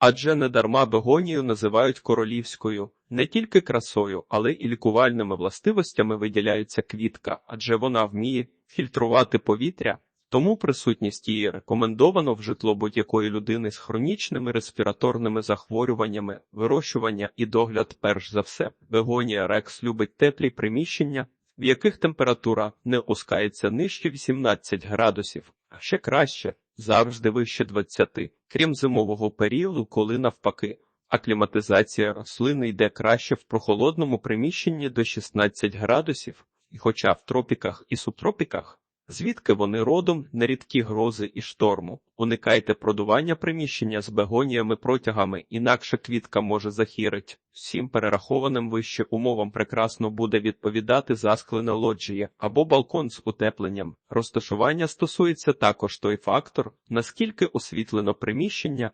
Адже недарма бегонію називають королівською. Не тільки красою, але і лікувальними властивостями виділяється квітка, адже вона вміє фільтрувати повітря, тому присутність її рекомендовано в житло будь-якої людини з хронічними респіраторними захворюваннями, вирощування і догляд перш за все. Бегонія рекс любить теплі приміщення, в яких температура не опускається нижче 18 градусів, а ще краще завжди вище 20, крім зимового періоду, коли навпаки. Акліматизація рослини йде краще в прохолодному приміщенні до 16 градусів, і хоча в тропіках і субтропіках, звідки вони родом, нерідкі грози і шторму. Уникайте продування приміщення з бегоніями протягами, інакше квітка може захірить. Всім перерахованим вище умовам прекрасно буде відповідати засклене лоджія або балкон з утепленням. Розташування стосується також той фактор, наскільки освітлено приміщення.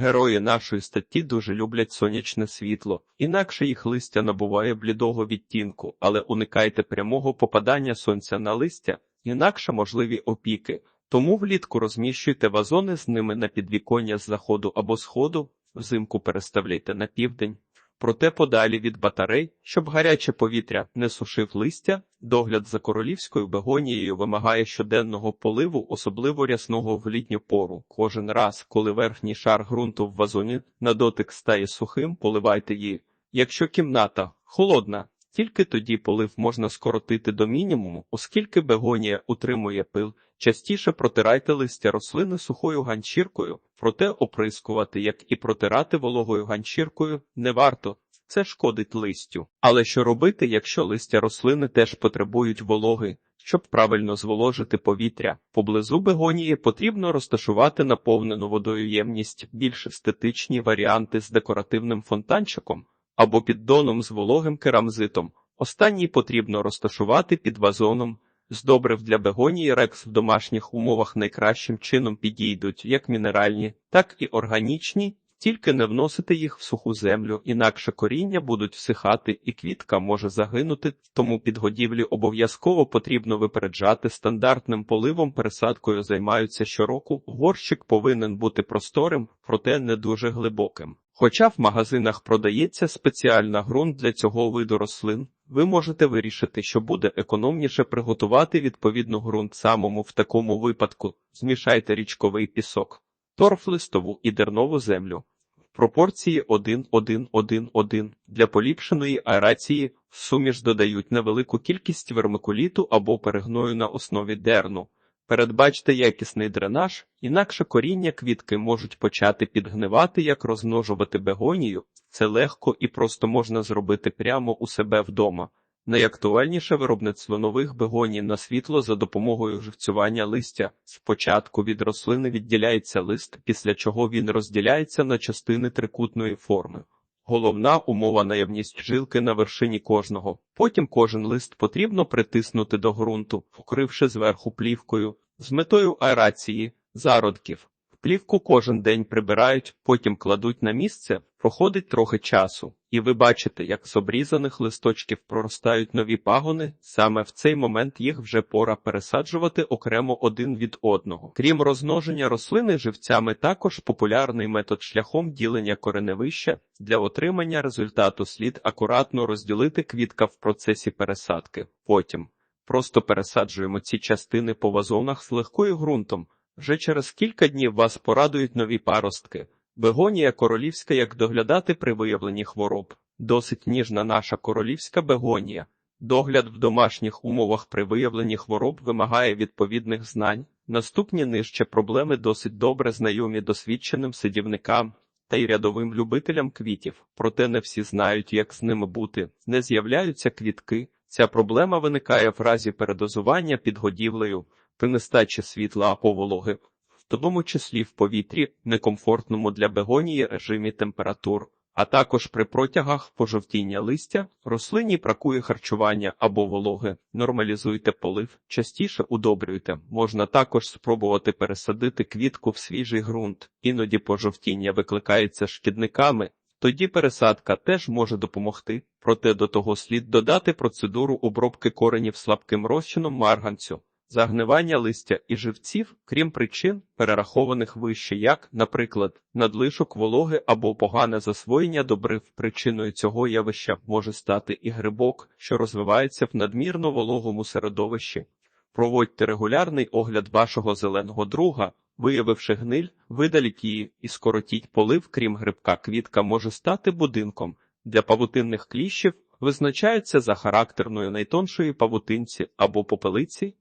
Герої нашої статті дуже люблять сонячне світло, інакше їх листя набуває блідого відтінку, але уникайте прямого попадання сонця на листя, інакше можливі опіки. Тому влітку розміщуйте вазони з ними на підвіконня з заходу або сходу, взимку переставляйте на південь. Проте подалі від батарей, щоб гаряче повітря не сушив листя, догляд за королівською бегонією вимагає щоденного поливу, особливо рясного в літню пору. Кожен раз, коли верхній шар ґрунту в вазоні на дотик стає сухим, поливайте її. Якщо кімната холодна, тільки тоді полив можна скоротити до мінімуму, оскільки бегонія утримує пил. Частіше протирайте листя рослини сухою ганчіркою, проте оприскувати, як і протирати вологою ганчіркою, не варто. Це шкодить листю. Але що робити, якщо листя рослини теж потребують вологи? Щоб правильно зволожити повітря, поблизу бегонії потрібно розташувати наповнену водою ємність, більш естетичні варіанти з декоративним фонтанчиком або піддоном з вологим керамзитом. Останній потрібно розташувати під вазоном. З добрив для бегонії рекс в домашніх умовах найкращим чином підійдуть як мінеральні, так і органічні, тільки не вносити їх в суху землю, інакше коріння будуть всихати і квітка може загинути, тому підгодівлі обов'язково потрібно випереджати стандартним поливом, пересадкою займаються щороку. Горщик повинен бути просторим, проте не дуже глибоким. Хоча в магазинах продається спеціальна ґрунт для цього виду рослин, ви можете вирішити, що буде економніше приготувати відповідну ґрунт самому в такому випадку. Змішайте річковий пісок, торф листову і дернову землю. Пропорції 1-1-1-1 для поліпшеної аерації суміш додають невелику кількість вермикуліту або перегною на основі дерну. Передбачте якісний дренаж, інакше коріння квітки можуть почати підгнивати, як розмножувати бегонію. Це легко і просто можна зробити прямо у себе вдома. Найактуальніше виробництво нових бегоній на світло за допомогою живцювання листя. Спочатку від рослини відділяється лист, після чого він розділяється на частини трикутної форми. Головна умова наявність жилки на вершині кожного. Потім кожен лист потрібно притиснути до ґрунту, вкривши зверху плівкою, з метою аерації, зародків. Плівку кожен день прибирають, потім кладуть на місце, проходить трохи часу, і ви бачите, як з обрізаних листочків проростають нові пагони. Саме в цей момент їх вже пора пересаджувати окремо один від одного. Крім розмноження рослини живцями, також популярний метод шляхом ділення кореневища для отримання результату слід акуратно розділити квітка в процесі пересадки. Потім просто пересаджуємо ці частини по вазонах з легкою ґрунтом. Вже через кілька днів вас порадують нові паростки. Бегонія королівська, як доглядати при виявленні хвороб. Досить ніжна наша королівська бегонія. Догляд в домашніх умовах при виявленні хвороб вимагає відповідних знань. Наступні нижче проблеми досить добре знайомі досвідченим сидівникам та й рядовим любителям квітів, проте не всі знають, як з ними бути. Не з'являються квітки. Ця проблема виникає в разі передозування підгодівлею при нестачі світла або вологи, в тому числі в повітрі, некомфортному для бегонії режимі температур, а також при протягах пожовтіння листя, рослині бракує харчування або вологи, нормалізуйте полив, частіше удобрюйте. Можна також спробувати пересадити квітку в свіжий ґрунт, іноді пожовтіння викликається шкідниками. Тоді пересадка теж може допомогти, проте до того слід додати процедуру обробки коренів слабким розчином марганцю. Загнивання листя і живців, крім причин, перерахованих вище, як, наприклад, надлишок вологи або погане засвоєння добрив. Причиною цього явища може стати і грибок, що розвивається в надмірно вологому середовищі. Проводьте регулярний огляд вашого зеленого друга, виявивши гниль, видаліть її і скоротіть полив, крім грибка, квітка може стати будинком. Для павутинних кліщів визначаються за характерною найтоншої павутинці або попелиці.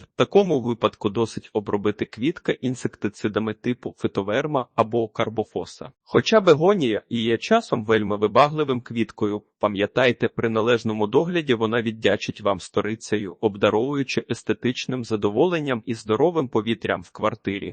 В такому випадку досить обробити квітка інсектицидами типу фитоверма або карбофоса. Хоча бегонія і є часом вельми вибагливим квіткою, пам'ятайте, при належному догляді вона віддячить вам сторицею, обдаровуючи естетичним задоволенням і здоровим повітрям в квартирі.